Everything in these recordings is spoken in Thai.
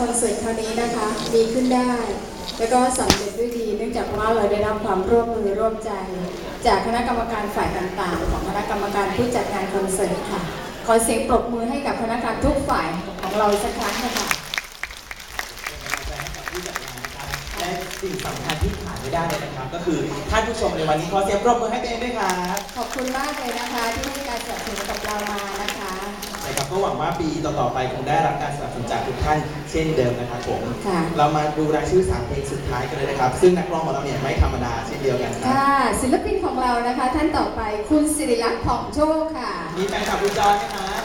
คอนเสิร์ตคราวนี้นะคะดีขึ้นได้ แล้วก็สำเร็จด้วยดี เนื่องจากว่าเราได้รับความร่วมมือร่วมใจ จากคณะกรรมการฝ่ายต่างๆ ของคณะกรรมการผู้จัดงานคอนเสิร์ตค่ะ ขอเสียงปรบมือให้กับคณะกรรมการทุกฝ่ายของเราอีกสักครั้งนะคะและสิ่งสำคัญที่ขาดไม่ได้เลยนะครับ ก็คือท่านผู้ชมในวันนี้ขอเสียงปรบมือให้ตัวเองด้วยครับ ขอบคุณมากเลยนะคะที่ให้การสนับสนุนกับเรามานะคะนะครับ ก็หวังว่าปีต่อๆไปคงได้รับการสนับสนุนจากทุกท่านเช่นเดิมนะครับผม ค่ะ เรามาดูรายชื่อสามเพลงสุดท้ายกันเลยนะครับ ซึ่งนักร้องของเราเนี่ยไม่ธรรมดาเช่นเดียวกันครับ ค่ะ ศิลปินของเรานะคะ ท่านต่อไปคุณสิริลักษณ์ผ่องโชคค่ะ มีแฟนคลับคุณจอยไหมครับ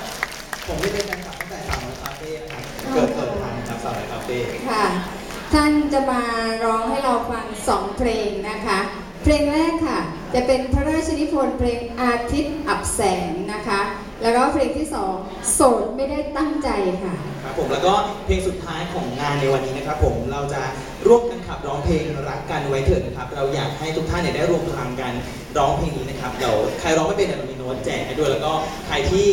ผมได้เป็นแฟนคลับตั้งแต่สาวน้อยคาเฟ่นะครับเกิดเกิดทันครับสาวน้อยคาเฟ่ค่ะ ท่านจะมาร้องให้เราฟังสองเพลงนะคะ เพลงแรกค่ะ จะเป็นพระราชนิพนธ์เพลงอาทิตย์อับแสงนะคะ แล้วก็เพลงที่สองโสดไม่ได้ตั้งใจค่ะ ครับผมแล้วก็เพลงสุดท้ายของงานในวันนี้นะครับ ผมเราจะร่วมกันขับร้องเพลงรักกันไว้เถิดนะครับ เราอยากให้ทุกท่านเนี่ยได้รวมพลังกันร้องเพลงนี้นะครับเดี๋ยวใครร้องไม่เป็นเดี๋ยวเรามีโน้ตแจกให้ด้วยแล้วก็ใครที่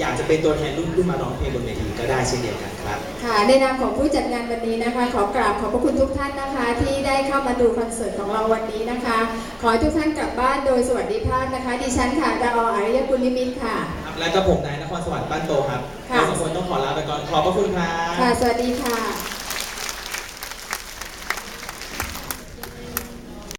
อยากจะเป็นตัวแทนรุ่นขึ้นมาร้องเพลงบนเวทีก็ได้เช่นเดียวกันครับ ค่ะในนามของผู้จัดงานวันนี้นะคะ ขอกราบขอบพระคุณทุกท่านนะคะ ที่ได้เข้ามาดูคอนเสิร์ตของเราวันนี้นะคะ ขอให้ทุกท่านกลับบ้านโดยสวัสดิภาพนะคะ ดิฉันค่ะดาวอารยกุลลิมิตค่ะครับ และก็ผมนายนครสวรรค์ปั้นโตครับค่ะเราสองคนต้องขอลาไปก่อนขอบพระคุณครับ ค่ะ สวัสดีค่ะ